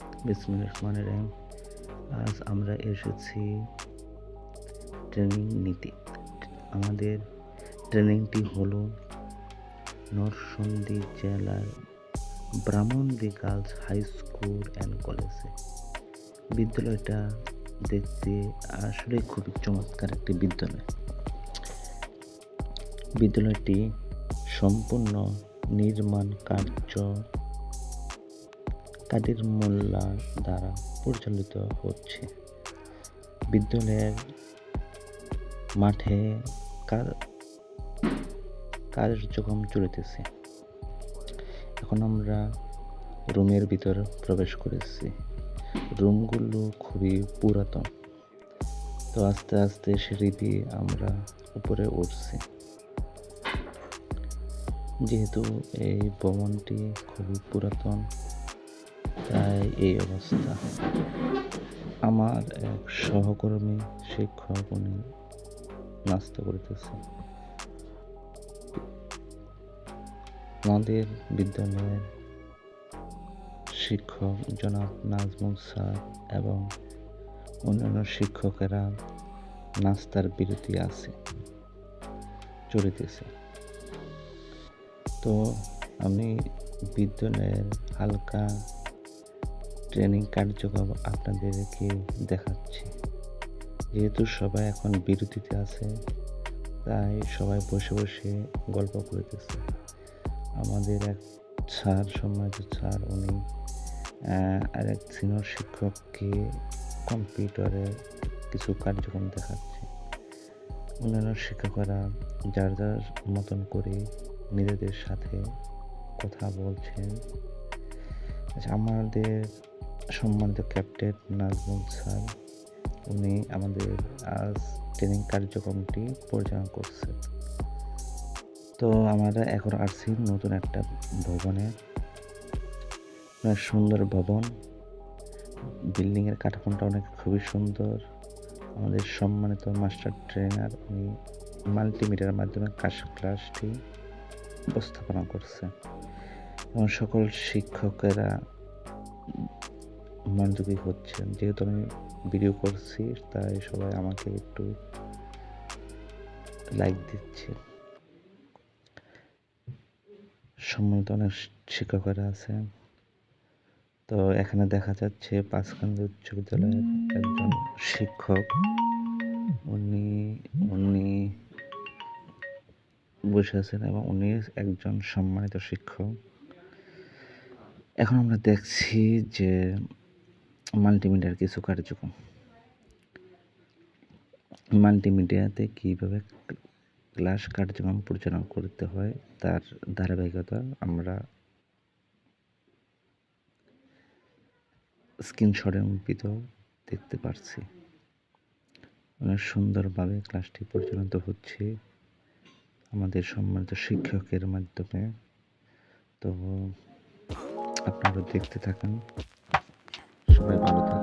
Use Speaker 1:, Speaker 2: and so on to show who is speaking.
Speaker 1: বিসমিল্লাহির রহমানির রহিম। আজ আমরা এসেছি ট্রেনিং নিতে। আমাদের ট্রেনিংটি হলো নরসন্দী জেলার Brahmandi girls high school and কলেজে। বিদ্যালয়টা দেখতে আসলে খুবই চমৎকার একটি বিদ্যালয়। বিদ্যালয়টি সম্পূর্ণ নির্মাণ কার্য কাদের মোল্লা দ্বারা পরিচালিত হচ্ছে? বিদ্যালয়ের মাঠে কার্যক্রম চলিতেছে? এখন আমরা রুমের ভিতর প্রবেশ করেছি। রুমগুলো খুবই পুরাতন। তো আস্তে আস্তে সিঁড়ি দিয়ে আমরা উপরে উঠছি। যেহেতু এই ভবনটি খুবই পুরাতন তাই এই অবস্থা। আমার এক সহকর্মী শিক্ষক উনি নাস্তা করিতেছে। আমাদের বিদ্যালয়ের শিক্ষক জনাব নাজমুল স্যার এবং অন্যান্য শিক্ষকেরা নাস্তার বিরতি আছে, চলিতেছে। তো আমি বিদ্যালয়ের হালকা ট্রেনিং কার্যক্রম আপনাদেরকে দেখাচ্ছি। যেহেতু সবাই এখন বিরতিতে আছে, তাই সবাই বসে বসে গল্প করতেছে। আমাদের এক স্যার, সম্মানিত স্যার, উনি আর এক সিনিয়র শিক্ষককে কম্পিউটারে কিছু কার্যক্রম দেখাচ্ছে। অন্যান্য শিক্ষকরা যার যার মতন করে নিজেদের সাথে কথা বলছেন। আচ্ছা আমাদের সম্মানিত ক্যাপ্টেন নাজমুল স্যার, উনি আমাদের আজ ট্রেনিং কার্যক্রমটি পরিচালনা করছে। তো আমরা এখন আসছি নতুন একটা ভবনে। অনেক সুন্দর ভবন। বিল্ডিংয়ের কাঠামোটা অনেক খুবই সুন্দর। আমাদের সম্মানিত মাস্টার ট্রেনার, উনি মাল্টিমিডিয়ার মাধ্যমে কাশ ক্লাসটি উপস্থাপনা করছে। এবং সকল শিক্ষকেরা মনোযোগী হচ্ছেন যেহেতু আমি ভিডিও করছি, তাই সবাই আমাকে একটু লাইক দিচ্ছে। সম্মানিত অনেক শিক্ষকেরা আছে। তো এখানে দেখা যাচ্ছে পাঁচকান্দি উচ্চ বিদ্যালয়ের একজন শিক্ষক। উনি উনি বসে আছেন এবং উনি একজন সম্মানিত শিক্ষক। এখন আমরা দেখছি যে মাল্টিমিডিয়ার কিছু কার্যক্রম। মাল্টিমিডিয়াতে কীভাবে ক্লাস কার্যক্রম পরিচালনা করতে হয়, তার ধারাবাহিকতা আমরা স্ক্রিনশটের ভিতর দেখতে পারছি। অনেক সুন্দরভাবে ক্লাসটি পরিচালিত হচ্ছে আমাদের সম্মানিত শিক্ষকের মাধ্যমে। তো আপনারা দেখতে থাকেন। সবাই ভালো থাকুন